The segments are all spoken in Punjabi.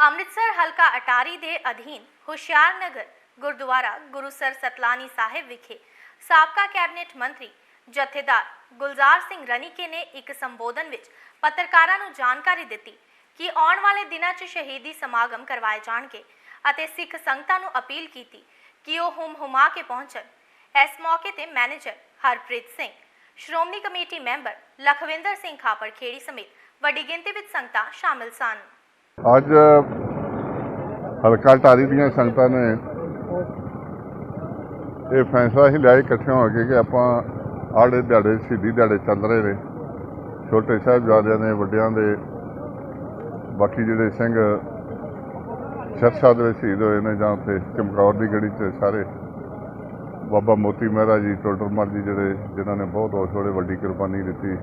ਅੰਮ੍ਰਿਤਸਰ ਹਲਕਾ ਅਟਾਰੀ ਦੇ ਅਧੀਨ ਹੁਸ਼ਿਆਰਨਗਰ, ਗੁਰਦੁਆਰਾ ਗੁਰੂਸਰ ਸਤਲਾਨੀ ਸਾਹਿਬ ਵਿਖੇ ਸਾਬਕਾ ਕੈਬਨਿਟ ਮੰਤਰੀ ਜਥੇਦਾਰ ਗੁਲਜ਼ਾਰ ਸਿੰਘ ਰਣੀਕੇ ਨੇ ਇੱਕ ਸੰਬੋਧਨ ਵਿੱਚ ਪੱਤਰਕਾਰਾਂ ਨੂੰ ਜਾਣਕਾਰੀ ਦਿੱਤੀ ਕਿ ਆਉਣ ਵਾਲੇ ਦਿਨਾਂ 'ਚ ਸ਼ਹੀਦੀ ਸਮਾਗਮ ਕਰਵਾਏ ਜਾਣਗੇ ਅਤੇ ਸਿੱਖ ਸੰਗਤਾਂ ਨੂੰ ਅਪੀਲ ਕੀਤੀ ਕਿ ਉਹ ਹੁਮ ਹੁਮਾ ਕੇ ਪਹੁੰਚਣ। ਇਸ ਮੌਕੇ ਤੇ manager Harpreet Singh, Shiromani committee member Lakhwinder Singh Khapar Kheri ਸਮੇਤ ਵੱਡੀ ਗਿਣਤੀ ਵਿੱਚ ਸੰਗਤਾਂ ਸ਼ਾਮਲ ਸਨ। ਅੱਜ ਹਲਕਾ ਟਾਰੀ ਦੀਆਂ ਸੰਗਤਾਂ ਨੇ ਇਹ ਫੈਸਲਾ ਹੀ ਲਿਆ ਇਕੱਠੇ ਹੋ ਕੇ ਕਿ ਆਪਾਂ ਆੜੇ ਦਿਹਾੜੇ, ਸ਼ਹੀਦੀ ਦਿਹਾੜੇ ਚੱਲ ਰਹੇ ਨੇ। ਛੋਟੇ ਸਾਹਿਬਜ਼ਾਦਿਆਂ ਦੇ, ਵੱਡਿਆਂ ਦੇ, ਬਾਕੀ ਜਿਹੜੇ ਸਿੰਘ ਸ਼ਰਸ਼ਾ ਦੇ ਵਿੱਚ ਸ਼ਹੀਦ ਹੋਏ ਨੇ ਜਾਂ ਉੱਥੇ ਚਮਕੌਰ ਦੀ ਗੜੀ 'ਚ ਸਾਰੇ। ਬਾਬਾ ਮੋਤੀ ਮਹਿਰਾ ਜੀ ਟੋਡਰਮਲ ਜੀ ਜਿਹੜੇ, ਜਿਨ੍ਹਾਂ ਨੇ ਬਹੁਤ ਬਹੁਤ ਥੋੜੇ ਵੱਡੀ ਕੁਰਬਾਨੀ ਦਿੱਤੀ।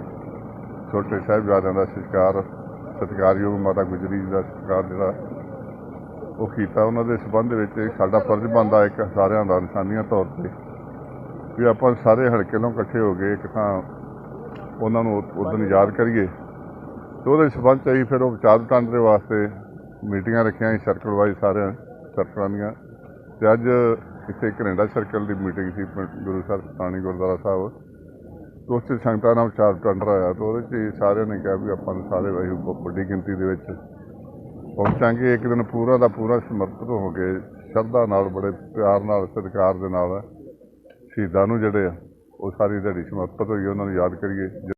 ਛੋਟੇ ਸਾਹਿਬਜ਼ਾਦਿਆਂ ਦਾ ਸਤਿਕਾਰ। ਸਤਿਕਾਰਯੋਗ ਮਾਤਾ ਗੁਜਰੀ ਜੀ ਦਾ ਸਤਿਕਾਰ ਜਿਹੜਾ ਉਹ ਕੀਤਾ। ਉਹਨਾਂ ਦੇ ਸਬੰਧ ਵਿੱਚ ਸਾਡਾ ਫਰਜ਼ ਬਣਦਾ ਇੱਕ ਸਾਰਿਆਂ ਦਾ ਇਨਸਾਨੀਅਤ ਤੌਰ ਤੇ ਵੀ ਆਪਾਂ ਸਾਰੇ ਹਲਕੇ ਨੂੰ ਇਕੱਠੇ ਹੋ ਗਏ ਇੱਕ ਤਾਂ ਉਹਨਾਂ ਨੂੰ ਉਦੋਂ ਯਾਦ ਕਰੀਏ। ਤੇ ਉਹਦੇ ਸਬੰਧ ਚ ਅਸੀਂ ਫਿਰ ਉਹ ਵਿਚਾਰ ਵਟਾਂਦਰੇ ਵਾਸਤੇ ਮੀਟਿੰਗਾਂ ਰੱਖੀਆਂ ਸੀ ਸਰਕਲ ਵਾਈਜ਼ ਸਾਰਿਆਂ ਸਰਕਲਾਂ ਦੀਆਂ। ਤੇ ਅੱਜ ਇੱਥੇ ਘਰਿੰਡਾ ਸਰਕਲ ਦੀ ਮੀਟਿੰਗ ਸੀ, ਗੁਰੂ ਸਾਹਿਬ ਸਤਾਣੀ ਗੁਰਦੁਆਰਾ ਸਾਹਿਬ। ਤੇ ਉਸ 'ਚ ਸੰਗਤਾਂ ਨਾਲ ਵਿਚਾਰ ਵਟਾਂਦਰਾ ਆਇਆ ਤੇ ਉਹਦੇ 'ਚ ਸਾਰਿਆਂ ਨੇ ਕਿਹਾ ਵੀ ਆਪਾਂ ਨੂੰ ਸਾਰੇ ਵਾਹਿਗੁਰੂ ਵੱਡੀ ਗਿਣਤੀ ਦੇ ਵਿੱਚ ਪਹੁੰਚਾਂਗੇ। ਇੱਕ ਦਿਨ ਪੂਰਾ ਦਾ ਪੂਰਾ ਸਮਰਪਿਤ ਹੋ ਕੇ ਸ਼ਰਧਾ ਨਾਲ, ਬੜੇ ਪਿਆਰ ਨਾਲ, ਸਤਿਕਾਰ ਦੇ ਨਾਲ ਸ਼ਹੀਦਾਂ ਨੂੰ ਜਿਹੜੇ ਆ, ਉਹ ਸਾਰੀ ਦਿਹਾੜੀ ਸਮਰਪਿਤ ਹੋਈਏ ਉਹਨਾਂ ਨੂੰ ਯਾਦ ਕਰੀਏ।